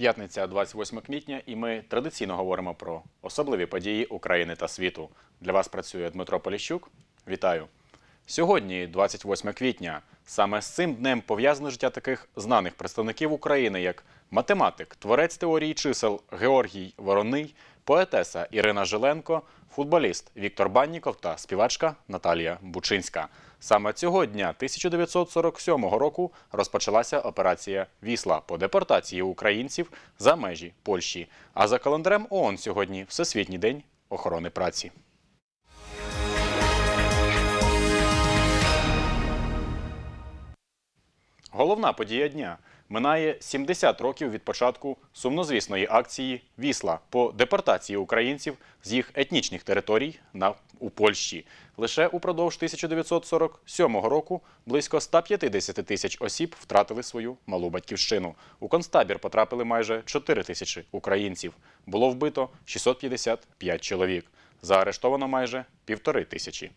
П'ятниця, 28 квітня, і ми традиційно говоримо про особливі події України та світу. Для вас працює Дмитро Поліщук. Вітаю! Сьогодні, 28 квітня, саме з цим днем пов'язане життя таких знаних представників України, як математик, творець теорії чисел Георгій Вороний, поетеса Ірина Жиленко, футболіст Віктор Банніков та співачка Наталія Бучинська. Саме цього дня 1947 року розпочалася операція Вісла по депортації українців за межі Польщі. А за календарем ООН сьогодні Всесвітній день охорони праці. Головна подія дня минає 70 років від початку сумнозвісної акції Вісла по депортації українців з їх етнічних територій на у Польщі. Лише упродовж 1947 року близько 150 тисяч осіб втратили свою малу батьківщину. У концтабір потрапили майже 4 тисячі українців. Було вбито 655 чоловік. Заарештовано майже півтори тисячі.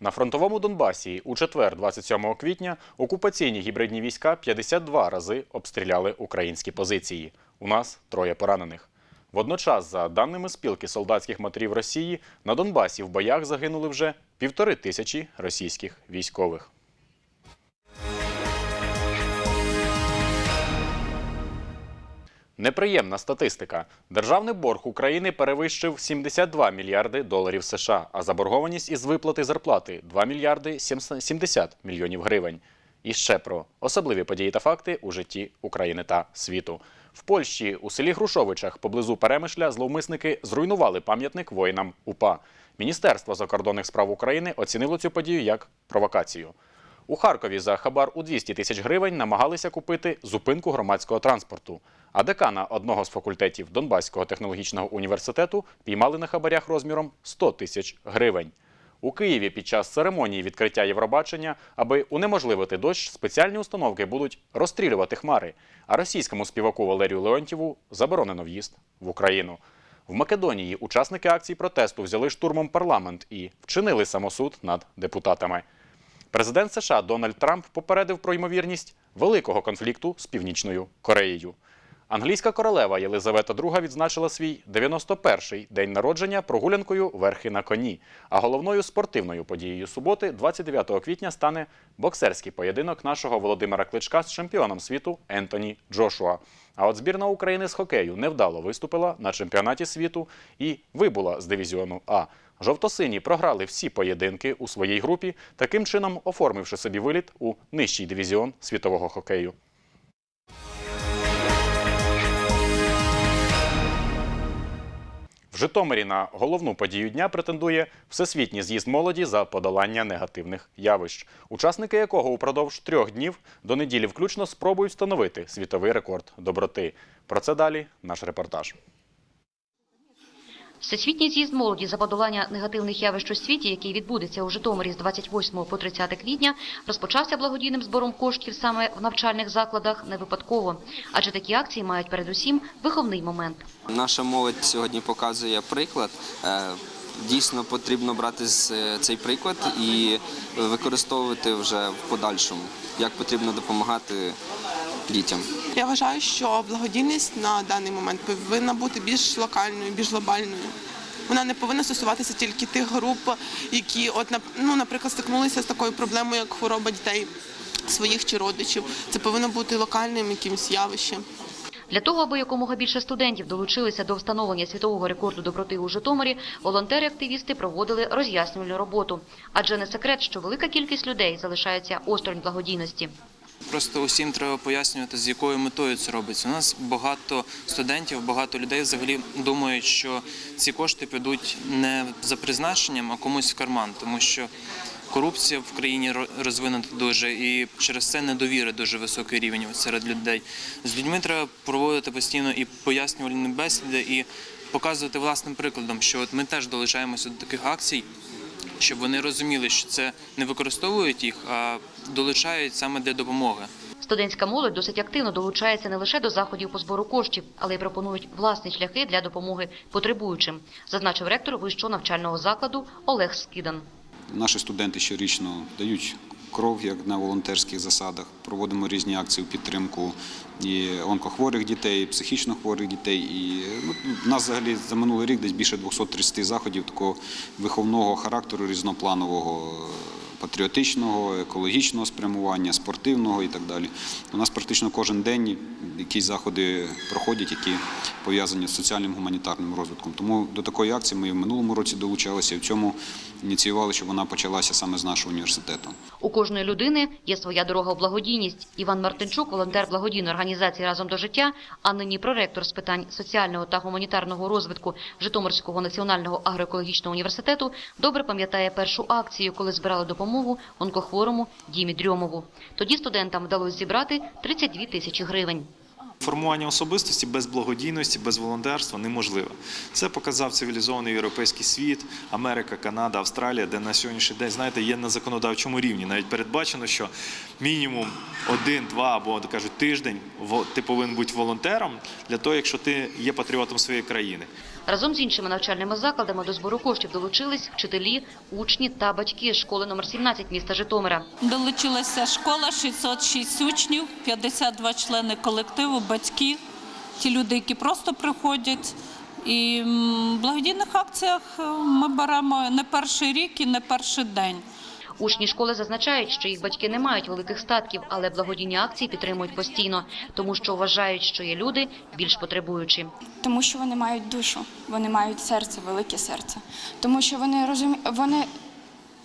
На фронтовому Донбасі у четвер, 27 квітня, окупаційні гібридні війська 52 рази обстріляли українські позиції. У нас троє поранених. Водночас, за даними спілки солдатських матерів Росії, на Донбасі в боях загинули вже півтори тисячі російських військових. Неприємна статистика. Державний борг України перевищив 72 мільярди доларів США, а заборгованість із виплати зарплати 2 мільярди 70 мільйонів гривень. І ще про особливі події та факти у житті України та світу. В Польщі у селі Грушовичах поблизу Перемишля зловмисники зруйнували пам'ятник воїнам УПА. Міністерство закордонних справ України оцінило цю подію як провокацію. У Харкові за хабар у 200 тисяч гривень намагалися купити зупинку громадського транспорту. А декана одного з факультетів Донбаського технологічного університету піймали на хабарях розміром 100 тисяч гривень. У Києві під час церемонії відкриття Євробачення, аби унеможливити дощ, спеціальні установки будуть розстрілювати хмари. А російському співаку Валерію Леонтьєву заборонено в'їзд в Україну. В Македонії учасники акції протесту взяли штурмом парламент і вчинили самосуд над депутатами. Президент США Дональд Трамп попередив про ймовірність великого конфлікту з Північною Кореєю. Англійська королева Єлизавета II відзначила свій 91-й день народження прогулянкою верхи на коні. А головною спортивною подією суботи, 29 квітня, стане боксерський поєдинок нашого Володимира Кличка з чемпіоном світу Ентоні Джошуа. А от збірна України з хокею невдало виступила на чемпіонаті світу і вибула з дивізіону А. Жовтосині програли всі поєдинки у своїй групі, таким чином оформивши собі виліт у нижчий дивізіон світового хокею. Житомирі на головну подію дня претендує Всесвітній з'їзд молоді за подолання негативних явищ, учасники якого упродовж трьох днів до неділі включно спробують встановити світовий рекорд доброти. Про це далі наш репортаж. Всесвітній з'їзд молоді за подолання негативних явищ у світі, який відбудеться у Житомирі з 28 по 30 квітня, розпочався благодійним збором коштів саме в навчальних закладах не випадково. Адже такі акції мають передусім виховний момент. Наша молодь сьогодні показує приклад. Е, Дійсно потрібно брати е, цей приклад і використовувати вже в подальшому, як потрібно допомагати дітям. Я вважаю, що благодійність на даний момент повинна бути більш локальною, більш глобальною. Вона не повинна стосуватися тільки тих груп, які, от ну, наприклад, стикнулися з такою проблемою, як хвороба дітей своїх чи родичів. Це повинно бути локальним якимось явищем. Для того, аби якомога більше студентів долучилися до встановлення світового рекорду доброти у Житомирі, волонтери-активісти проводили роз'яснювальну роботу. Адже не секрет, що велика кількість людей залишається осторонь благодійності. Просто усім треба пояснювати, з якою метою це робиться. У нас багато студентів, багато людей взагалі думають, що ці кошти підуть не за призначенням, а комусь в карман, тому що корупція в країні ро- розвинута дуже, і через це недовіра дуже високий рівень серед людей. З людьми треба проводити постійно і пояснювальні бесіди, і показувати власним прикладом, що от ми теж долучаємося до таких акцій щоб вони розуміли, що це не використовують їх, а долучають саме для допомоги. Студентська молодь досить активно долучається не лише до заходів по збору коштів, але й пропонують власні шляхи для допомоги потребуючим, зазначив ректор вищого навчального закладу Олег Скидан. Наші студенти щорічно дають кров як на волонтерських засадах. Проводимо різні акції у підтримку і онкохворих дітей, і психічно хворих дітей. І ну, в нас взагалі за минулий рік десь більше 230 заходів такого виховного характеру, різнопланового, патріотичного, екологічного спрямування, спортивного і так далі. У нас практично кожен день якісь заходи проходять, які пов'язані з соціальним гуманітарним розвитком. Тому до такої акції ми і в минулому році долучалися і в цьому ініціювали, щоб вона почалася саме з нашого університету. У кожної людини є своя дорога в благодійність. Іван Мартинчук, волонтер благодійної організації Разом до життя, а нині проректор з питань соціального та гуманітарного розвитку Житомирського національного агроекологічного університету, добре пам'ятає першу акцію, коли збирали допомогу онкохворому Дімі Дрьомову. Тоді студентам вдалося зібрати 32 тисячі гривень. Формування особистості без благодійності, без волонтерства неможливе. Це показав цивілізований європейський світ, Америка, Канада, Австралія, де на сьогоднішній день, знаєте, є на законодавчому рівні. Навіть передбачено, що мінімум один, два або кажуть тиждень ти повинен бути волонтером для того, якщо ти є патріотом своєї країни. Разом з іншими навчальними закладами до збору коштів долучились вчителі, учні та батьки школи номер 17 міста Житомира. Долучилася школа, 606 учнів, 52 члени колективу, батьки, ті люди, які просто приходять. І в благодійних акціях е, ми беремо не перший рік і не перший день. Учні школи зазначають, що їх батьки не мають великих статків, але благодійні акції підтримують постійно, тому що вважають, що є люди більш потребуючі. тому що вони мають душу, вони мають серце, велике серце, тому що вони розумі... вони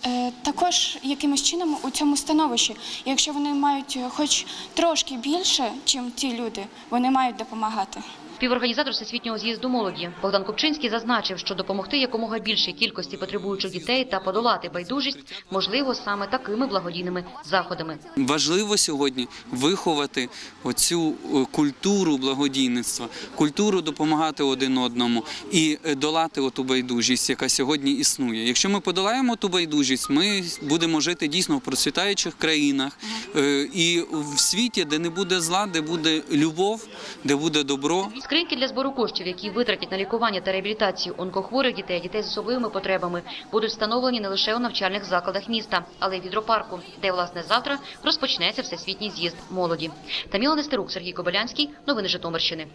е, також якимось чином у цьому становищі. Якщо вони мають е, хоч трошки більше, ніж ті люди, вони мають допомагати. Співорганізатор всесвітнього з'їзду молоді Богдан Купчинський зазначив, що допомогти якомога більшій кількості потребуючих дітей та подолати байдужість можливо саме такими благодійними заходами. Важливо сьогодні виховати оцю е, культуру благодійництва, культуру допомагати один одному і е, долати оту байдужість, яка сьогодні існує. Якщо ми подолаємо ту байдужість, ми будемо жити дійсно в процвітаючих країнах е, і в світі, де не буде зла, де буде любов, де буде добро. Скриньки для збору коштів, які витратять на лікування та реабілітацію онкохворих дітей, дітей з особливими потребами, будуть встановлені не лише у навчальних закладах міста, але й в гідропарку, де власне завтра розпочнеться всесвітній з'їзд молоді. Таміла Нестерук, Сергій Кобилянський. Новини Житомирщини.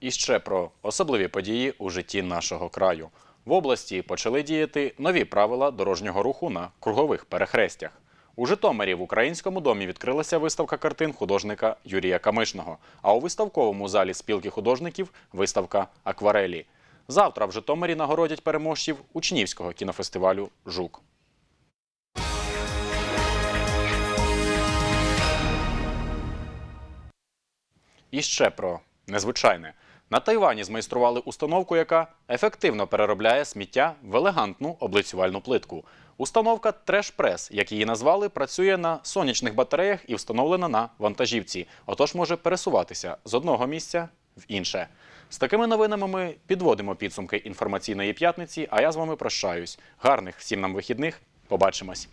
І ще про особливі події у житті нашого краю. В області почали діяти нові правила дорожнього руху на кругових перехрестях. У Житомирі в українському домі відкрилася виставка картин художника Юрія Камишного, а у виставковому залі спілки художників виставка акварелі. Завтра в Житомирі нагородять переможців учнівського кінофестивалю Жук. І ще про незвичайне. На Тайвані змайстрували установку, яка ефективно переробляє сміття в елегантну облицювальну плитку. Установка Треш-прес, як її назвали, працює на сонячних батареях і встановлена на вантажівці, отож може пересуватися з одного місця в інше. З такими новинами ми підводимо підсумки інформаційної п'ятниці. А я з вами прощаюсь. Гарних всім нам вихідних. Побачимось.